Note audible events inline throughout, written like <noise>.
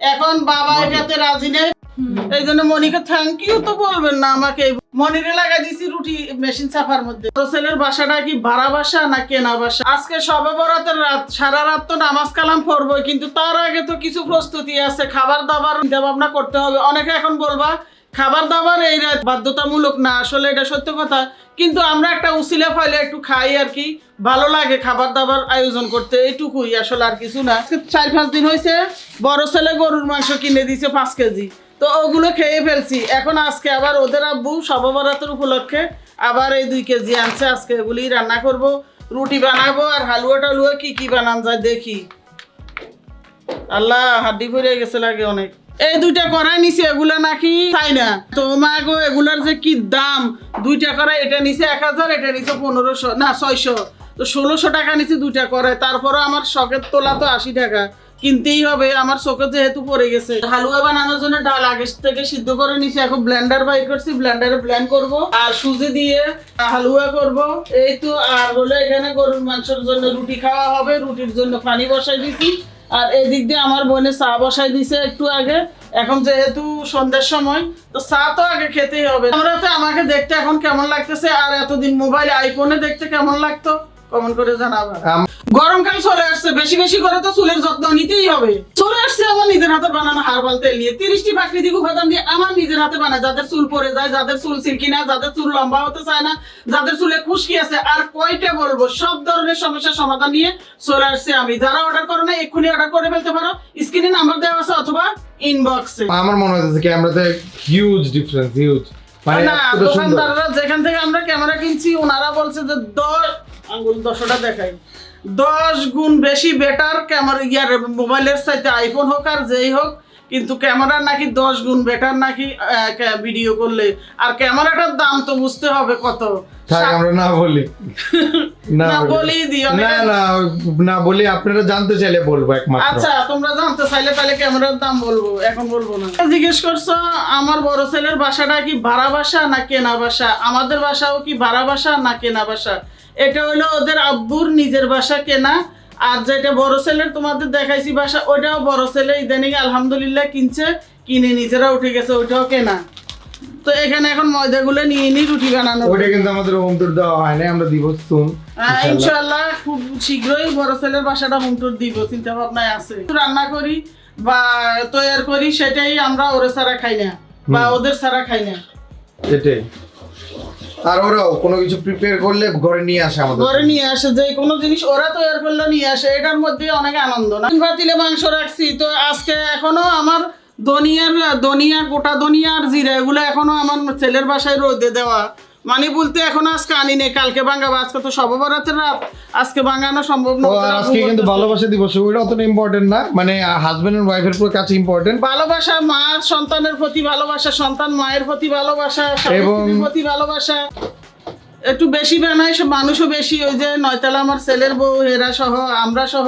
এখন বাবা এটাতে রাজি নেই। এই জন্য মনিকে থ্যাংক ইউ তো বলবেন না আমাকে। মনিরে লাগাই দিছি রুটি মেশিন চাপার মধ্যে। তো ছেলের বাসাটা কি ভাড়া বাসা না কেনা বাসা? আজকে সবে বরাতের রাত সারা রাত তো নামাজ কালাম পড়ব কিন্তু তার আগে তো কিছু প্রস্তুতি আছে। খাবার দাবার চিন্তা ভাবনা করতে হবে। অনেকে এখন বলবা খাবার দাবার এই বাধ্যতামূলক না, আসলে এটা সত্য কথা। কিন্তু আমরা একটা উসিলা ফাইলে একটু খাই আর কি। ভালো লাগে খাবার দাবার আয়োজন করতে এইটুকুই আসলে আর কিছু না। চার পাঁচ দিন হয়েছে বড় ছেলে গরুর মাংস কিনে দিয়েছে পাঁচ কেজি। তো ওগুলো খেয়ে ফেলছি। এখন আজকে আবার ওদের আব্বু সববরাতের উপলক্ষে আবার এই দুই কেজি আনছে। আজকে এগুলি রান্না করব, রুটি বানাবো আর হালুয়া টালুয়া কি কি বানান যায় দেখি। আল্লাহ, হাড্ডি ভরে গেছে লাগে অনেক। এই দুইটা করাই নিছে, এগুলা নাকি তাই না। তো মা গো এগুলার যে কি দাম? দুইটা করাই এটা নিছে এক হাজার, এটা নিছে পনেরোশো, না, ছয়শো। তো ষোলোশো টাকা নিছে দুইটা করে তারপরে আমার শখের তোলা তো আশি টাকা। কিনতেই হবে, আমার চোখে যেহেতু পড়ে গেছে। হালুয়া বানানোর জন্য ডাল আগে থেকে সিদ্ধ করে নিছি, এখন ব্লেন্ডার বাই করছি ব্লেন্ডারে ব্লেন্ড করব। আর সুজি দিয়ে হালুয়া করব। এই তো, আর হলো এখানে গরুর মাংসের জন্য রুটি খাওয়া হবে, রুটির জন্য পানি বসাই দিছি। আর এদিক দিয়ে আমার বোনে চা বসাই দিছে একটু আগে। এখন যেহেতু সন্ধ্যার সময়, তো চা তো আগে খেতেই হবে। আমরা তো আমাকে দেখতে এখন কেমন লাগতেছে? আর এতদিন মোবাইল আইফোনে দেখতে কেমন লাগতো? কমেন্ট করে জানাবা। গরমকাল চলে আসছে বেশি বেশি করে তো চুলের যত্ন নিতেই হবে। চলে আসছে আমার নিজের হাতে বানানো হারবাল তেল নিয়ে। তিরিশটি প্রাকৃতিক উপাদান দিয়ে আমার নিজের হাতে বানায়। যাদের চুল পড়ে যায় যাদের চুল সিল্কি না যাদের চুল লম্বা হতে চায় না যাদের চুলে খুশকি আছে আর কয়টা বলব? সব ধরনের সমস্যার সমাধান নিয়ে চলে আসছে আমি। যারা অর্ডার করো না এক্ষুনি অর্ডার করে ফেলতে পারো। স্ক্রিনে নাম্বার দেওয়া আছে অথবা ইনবক্সে আমার মনে হচ্ছে ক্যামেরাতে হিউজ ডিফারেন্স হিউজ মানে দোকানদাররা যেখান থেকে আমরা ক্যামেরা কিনছি ওনারা বলছে যে দশ আঙ্গুল দশটা দেখাই। দশ গুণ বেশি বেটার ক্যামেরা ইয়ার মোবাইলের সাথে আইফোন হোক আর যেই হোক কিন্তু ক্যামেরার নাকি দশ গুণ বেটার নাকি ভিডিও করলে। আর ক্যামেরাটার দাম তো বুঝতে হবে কত। আমরা না বলি। <laughs> না বলি। দিও না না না বলি আপনারা জানতে চাইলে বলব একমাত্র। আচ্ছা তোমরা জানতে চাইলে তাহলে ক্যামেরার দাম বলব এখন বলব না। জিজ্ঞেস করছ আমার বড় ছেলের বাসাটা কি ভাড়া বাসা না কেনা বাসা? আমাদের বাসাও কি ভাড়া বাসা না কেনা বাসা? এটা হলো ওদের আব্বুর নিজের বাসা কেনা আর যেটা বড় ছেলের তোমাদের দেখাইছি বাসা ওইটাও বড় ছেলে ইদানিং আলহামদুলিল্লাহ কিনছে কিনে নিজেরা উঠে গেছে ওইটাও কেনা। তো এখানে এখন ময়দাগুলো নিয়ে নি রুটি বানানো ওইটা কিন্তু আমাদের হোম টুর দেওয়া হয় না আমরা দিব সুন ইনশাআল্লাহ। খুব শীঘ্রই বড় ছেলের বাসাটা হোম টুর দিব চিন্তা ভাবনায় আছে রান্না করি বা তৈরি করি সেটাই আমরা ওরে ছাড়া খাই না বা ওদের ছাড়া খাই না। এটাই আর ওরাও কোনো কিছু প্রিপেয়ার করলে ঘরে নিয়ে আসে আমাদের ঘরে নিয়ে আসে যে কোনো জিনিস ওরা তৈরি করলে নিয়ে আসে এটার মধ্যে অনেক আনন্দ না? পাতিলে মাংস রাখছি তো আজকে এখনও আমার দনিয়ার দনিয়া গোটা দনিয়া আর জিরা এগুলো এখনও আমার ছেলের বাসায় রোদে দেওয়া। মানে বলতে এখন আজকে আনি নেই কালকে ভাঙাবো আজকে তো সববরাতের রাত। আজকে ভাঙানো সম্ভব না আজকে কিন্তু ভালোবাসা দিবস ওইটা অতটা ইম্পর্টেন্ট না। মানে হাজবেন্ড এন্ড ওয়াইফের পুরো কাছে ইম্পর্টেন্ট ভালোবাসা মা সন্তানের প্রতি ভালোবাসা সন্তান মায়ের প্রতি ভালোবাসা এবং- প্রতি ভালোবাসা। একটু বেশি বানাই সব মানুষও বেশি ওই যে নয়তলা আমার ছেলের বউ হেরা সহ আমরা সহ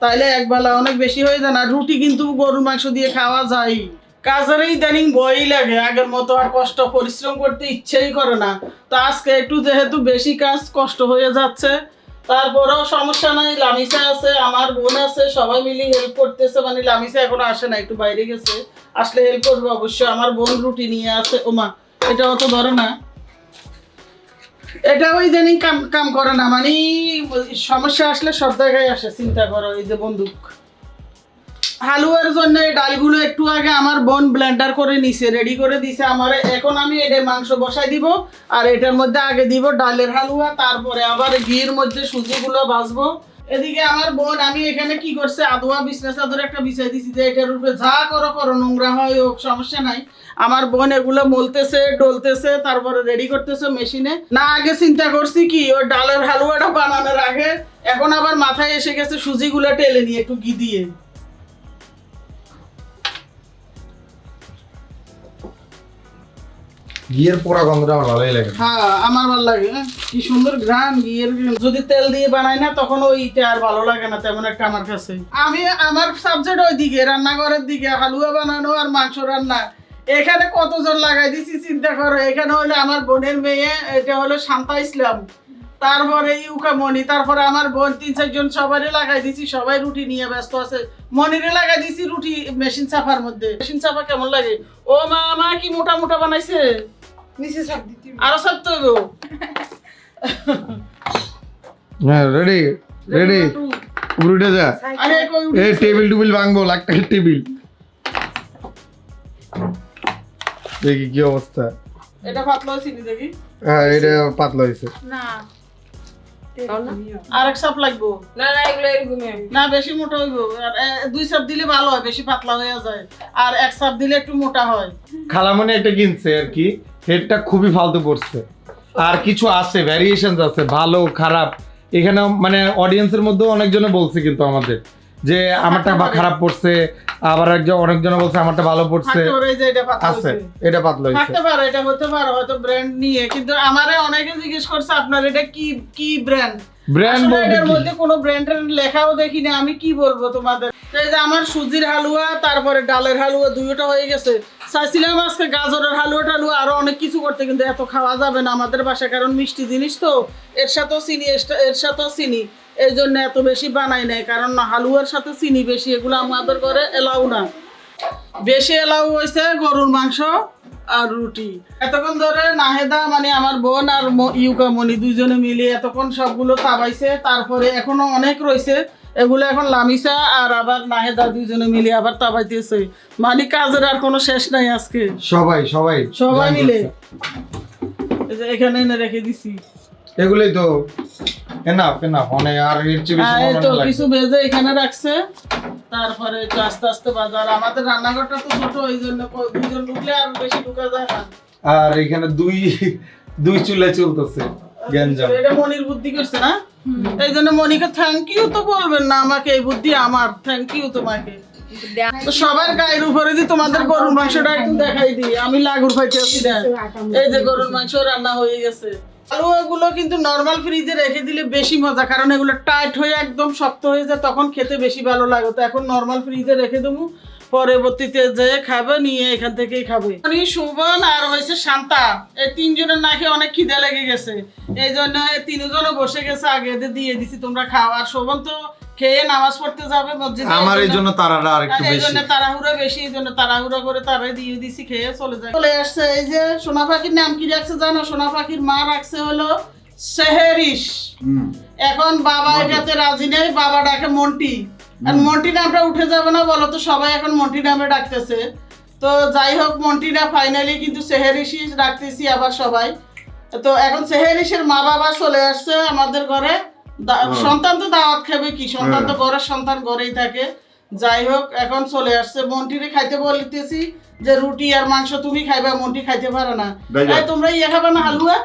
তাইলে একবেলা অনেক বেশি হয়ে যায় না। রুটি কিন্তু গরুর মাংস দিয়ে খাওয়া যায়। কাজের ইদানিং বই লাগে, আগের মতো আর কষ্ট, পরিশ্রম করতে ইচ্ছেই করে না। তো আজকে একটু যেহেতু বেশি কাজ কষ্ট হয়ে যাচ্ছে, তারপরেও সমস্যা নাই, লামিসা আছে, আমার বোন আছে, সবাই মিলে হেল্প করতেছে মানে লামিসা এখনও আসে না, একটু বাইরে গেছে, আসলে হেল্প করব অবশ্যই, আমার বোন রুটি নিয়ে আছে, ওমা এটা অত ধরো না। এটা ওই জানি কাম কাম করে না মানে সমস্যা আসলে সব জায়গায় আসে, চিন্তা করো, এই যে বন্দুক। হালুয়ার জন্য এই ডালগুলো একটু আগে আমার বোন ব্লেন্ডার করে নিছে রেডি করে দিছে। আমার এখন আমি এটা মাংস বসাই দিব আর এটার মধ্যে আগে দিব ডালের হালুয়া, তারপরে আবার ঘির মধ্যে সুজিগুলো ভাজবো। এদিকে আমার বোন, আমি এখানে কি করছে, আদোয়া বিছনা চাদর একটা বিছাই দিছি যে এটার উপরে যা করো করো, নোংরা হয় হোক, সমস্যা নাই। আমার বোন এগুলো মলতেছে, ডলতেছে, তারপরে রেডি করতেছে মেশিনে না, আগে চিন্তা করছি কি, ওই ডালের হালুয়াটা বানানোর আগে। এখন আবার মাথায় এসে গেছে সুজিগুলো টেলে নিয়ে একটু ঘি দিয়ে। গিয়ের পোড়া গন্ধটা আমার ভালোই লাগে। হ্যাঁ আমার ভালো লাগে হ্যাঁ, কি সুন্দর ঘ্রাণ ঘিয়ের যদি তেল দিয়ে বানাই না তখন ওইটা আর ভালো লাগে না তেমন একটা আমার কাছে। আমি আমার সাবজেক্ট ওই দিকে রান্নাঘরের দিকে হালুয়া বানানো আর মাংস রান্না। এখানে কতজন লাগাই দিছি চিন্তা করো। এখানে হলো আমার বোনের মেয়ে এটা হলো শান্তা ইসলাম। তারপরে ইউকা মনি তারপরে আমার বোন তিন চারজন সবারই লাগাই দিছি সবাই রুটি নিয়ে ব্যস্ত আছে। মনিরে লাগাই দিছি রুটি মেশিন চাপার মধ্যে। মেশিন চাপা কেমন লাগে? ও মা মা কি মোটা মোটা বানাইছে? নিচে চাপ দিতে আরও সব তো হ্যাঁ রেডি রেডি উঠে যা। আরে কই এ টেবিল টুবিল ভাঙবো লাখ টাকার টেবিল। দেখি কি অবস্থা। এটা পাতলা দেখি? হ্যাঁ এটা পাতলা হয়েছে। না। আরেক সাপ লাগবো। না না এগুলো এরকমই না বেশি মোটা হইব। আর দুই সাপ দিলে ভালো হয় বেশি পাতলা হয়ে যায়। আর এক সাপ দিলে একটু মোটা হয়। খালামনি একটা কিনছে আর কি। হেডটা খুবই ফালতু পড়ছে। আর কিছু আছে ভ্যারিয়েশন আছে ভালো খারাপ। এখানে মানে অডিয়েন্সের মধ্যেও অনেকজনে বলছে কিন্তু আমাদের যে আমারটা বা খারাপ পড়ছে আবার একজন অনেকজন বলছে আমারটা ভালো পড়ছে। এটা পাতলা আছে হইছে। এটা পাতলা হয়েছে। থাকতে পারে এটা হতে পারে হয়তো ব্র্যান্ড নিয়ে। কিন্তু আমারে অনেকে জিজ্ঞেস করছে আপনার এটা কি কি ব্র্যান্ড ব্র্যান্ড বলতে? মধ্যে কোনো ব্র্যান্ডের লেখাও দেখি না আমি কি বলব তোমাদের? তো এই যে আমার সুজির হালুয়া তারপরে ডালের হালুয়া দুইটা হয়ে গেছে। চাইছিলাম আজকে গাজরের হালুয়া টালুয়া আরও অনেক কিছু করতে কিন্তু এত খাওয়া যাবে না আমাদের বাসায় কারণ মিষ্টি জিনিস তো। এর সাথেও চিনি এর- এর সাথেও চিনি। এই জন্য এত বেশি বানাই নাই কারণ হালুয়ার সাথে চিনি বেশি এগুলো আমাদের ঘরে এলাও না। বেশি এলাও হয়েছে গরুর মাংস। আর রুটি। এতক্ষণ ধরে নাহেদা মানে আমার বোন আর ইউকা মনি দুইজনে মিলে এতক্ষণ সবগুলো তাবাইছে তারপরে এখনও অনেক রয়েছে। এগুলো এখন লামিসা আর আবার নাহেদা দুইজনে মিলে আবার তাবাইতেছে মানে কাজের আর কোনো শেষ নাই আজকে। সবাই সবাই। সবাই মিলে। এই যে এখানে এনে রেখে দিছি। এগুলোই তো এনাফ এনাফ মানে আর এর চেয়ে বেশি আর এই তো কিছু ভেজে এখানে রাখছে। তারপরে একটু আস্তে আস্তে বাজার। আমাদের রান্নাঘরটা তো ছোট ওই জন্য দুজন ঢুকলে আর বেশি ঢুকা যায় না। আর এখানে দুই দুই চুলে চলতেছে গ্যাঞ্জাম। এটা মনির বুদ্ধি করছে না? এই জন্য মনিকে থ্যাংক ইউ তো বলবেন না আমাকে এই বুদ্ধি আমার। থ্যাংক ইউ তোমাকে। সবার গায়ের উপরে যে তোমাদের গরুর মাংসটা একটু দেখাই দিই। আমি লাগুর পাইতে আছি এই যে গরুর মাংস রান্না হয়ে গেছে। আলু এগুলো কিন্তু নর্মাল ফ্রিজে রেখে দিলে বেশি মজা, কারণ এগুলো টাইট হয়ে একদম শক্ত হয়ে যায়, তখন খেতে বেশি ভালো লাগে। তো এখন নর্মাল ফ্রিজে রেখে দেবো, পরবর্তীতে যে খাবে নিয়ে এখান থেকেই খাবে। উনি সুবন আর হয়েছে শান্তা, এই তিনজনের নাকি অনেক খিদে লেগে গেছে। এই জন্য তিনজনও বসে গেছে, আগে দিয়ে দিছি, তোমরা খাও। আর শোভন তো খেয়ে নামাজ পড়তে যাবে মসজিদে আমার এই জন্য তারাটা আর একটু এই বেশি। জন্য তাড়াহুড়া বেশি এই জন্য তাড়াহুড়া করে তারাই দিয়ে দিছি খেয়ে চলে যায়। চলে আসছে এই যে সোনা পাখির নাম কি রাখছে জানো? সোনা পাখির মা রাখছে হলো সেহেরিস এখন বাবা এটাতে রাজি নেই বাবা ডাকে মন্টি। আর মন্টি নামটা উঠে যাবে না বলো তো সবাই এখন মন্টি নামে ডাকতেছে। তো যাই হোক মন্টিটা ফাইনালি কিন্তু সেহেরিসই ডাকতেছি আবার সবাই। তো এখন সেহেরিসের মা বাবা চলে আসছে আমাদের ঘরে। সন্তান তো দাওয়াত খাবে কি? সন্তান তো ঘরের সন্তান ঘরেই থাকে। যাই হোক এখন চলে আসছে। মন্টিরে খাইতে বলতেছি যে রুটি আর মাংস তুমি খাইবা মন্টি খাইতে পারে না। তোমরা ইয়ে খাবে না হালুয়া?